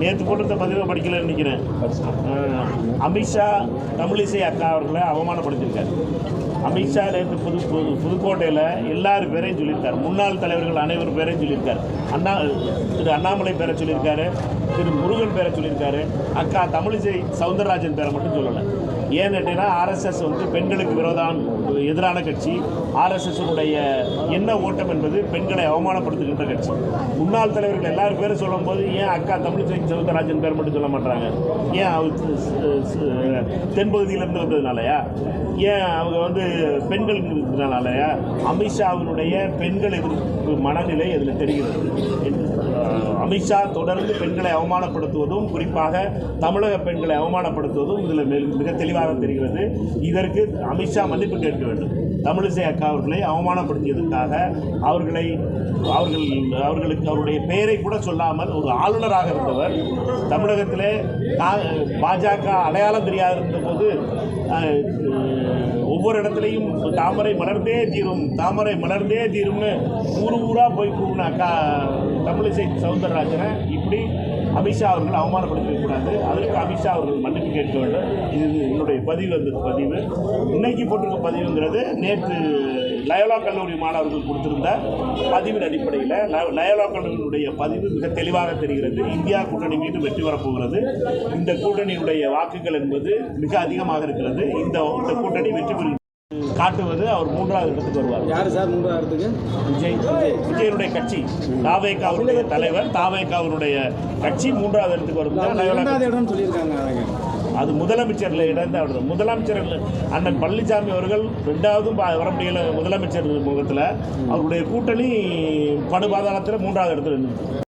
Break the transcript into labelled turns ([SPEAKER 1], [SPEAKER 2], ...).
[SPEAKER 1] நேற்று போட்டிருந்த பதிவை படிக்கலன்னு நினைக்கிறேன். அமித்ஷா தமிழிசை அக்கா அவர்களை அவமானப்படுத்தியிருக்காரு. அமித்ஷா நேற்று புது புது புதுக்கோட்டையில் எல்லார் பேரையும் சொல்லியிருக்காரு. முன்னாள் தலைவர்கள் அனைவர் பேரையும் சொல்லியிருக்காரு. அண்ணா திரு அண்ணாமலை பேரை சொல்லியிருக்காரு. திரு முருகன் பேரை சொல்லியிருக்காரு. அக்கா தமிழிசை சவுந்தரராஜன் பேரை மட்டும் சொல்லலை. ஏன்னு கேட்டீங்கன்னா ஆர்எஸ்எஸ் வந்து பெண்களுக்கு விரோதம் எதிரான கட்சி. ஆர்எஸ்எஸ்னுடைய என்ன ஓட்டம் என்பது பெண்களை அவமானப்படுத்துகின்ற கட்சி. முன்னாள் தலைவர்கள் எல்லாரும் பேரும் சொல்லும்போது ஏன் அக்கா தமிழிசை சவுந்தரராஜன் பேர் மட்டும் சொல்ல மாட்டாங்க ஏன் தென்பகுதியிலிருந்து வந்ததுனாலயா ஏன் அவங்க வந்து பெண்கள் இருக்கிறதுனாலயா அமித்ஷாவினுடைய பெண்கள் எதிர்ப்பு மனநிலை அதில் தெரிகிறது. அமித்ஷா தொடர்ந்து பெண்களை அவமானப்படுத்துவதும் குறிப்பாக தமிழக பெண்களை அவமானப்படுத்துவதும் இதில் மிக தெளிவாக தெரிகிறது. இதற்கு அமித்ஷா மன்னிப்பு கேட்க வேண்டும். தமிழிசை அக்கா அவர்களை அவமானப்படுத்தியதற்காக அவர்களை அவர்கள் அவர்களுக்கு அவருடைய பெயரை கூட சொல்லாமல் ஒரு ஆளுநராக இருந்தவர். தமிழகத்திலே பாஜக அடையாளம் தெரியாத இருந்தபோது ஒவ்வொரு இடத்துலையும் தாமரை மலர்ந்தே தீரும் தாமரை மலர்ந்தே தீரும்னு ஊரு ஊராக போய் கூப்பின அக்கா தமிழிசை சவுந்தரராஜனை இப்படி அமித்ஷா அவர்கள் அவமானப்படுத்திக்கூடாது அதற்கு அமித்ஷா அவர்கள் மன்னிப்பு கேட்க வேண்டும். இது என்னுடைய பதிவு அந்த பதிவு. இன்னைக்கு போட்டிருக்க பதிவுங்கிறது நேற்று லயோலா கல்லூரி மாணவர்கள் கொடுத்திருந்த பதிவின் அடிப்படையில் லயோலா கல்லூரியுடைய பதிவு மிக தெளிவாக தெரிகிறது. இந்தியா கூட்டணி மீண்டும் வெற்றி வரப்போகிறது. இந்த கூட்டணியுடைய வாக்குகள் என்பது மிக அதிகமாக இருக்கிறது. இந்த இந்த கூட்டணி வெற்றி பெறும் காட்டுவது அவர் மூன்றாவது இடத்துக்கு வருவார்.
[SPEAKER 2] யார் சார் மூன்றாவதுக்கு
[SPEAKER 1] விஜய். விஜயனுடைய கட்சி. அவருடைய தலைவர் தாவேக்கா அவருடைய கட்சி மூன்றாவது இடத்துக்கு வரும்.
[SPEAKER 2] சொல்லியிருக்காங்க
[SPEAKER 1] அது முதலமைச்சரில் இடம் முதலமைச்சர் அண்ணன் பழனிசாமி அவர்கள் ரெண்டாவதும் வர முடியல முதலமைச்சர் முகத்தில். அவருடைய கூட்டணி படுபாதாளத்தில் மூன்றாவது இடத்துல இருந்தது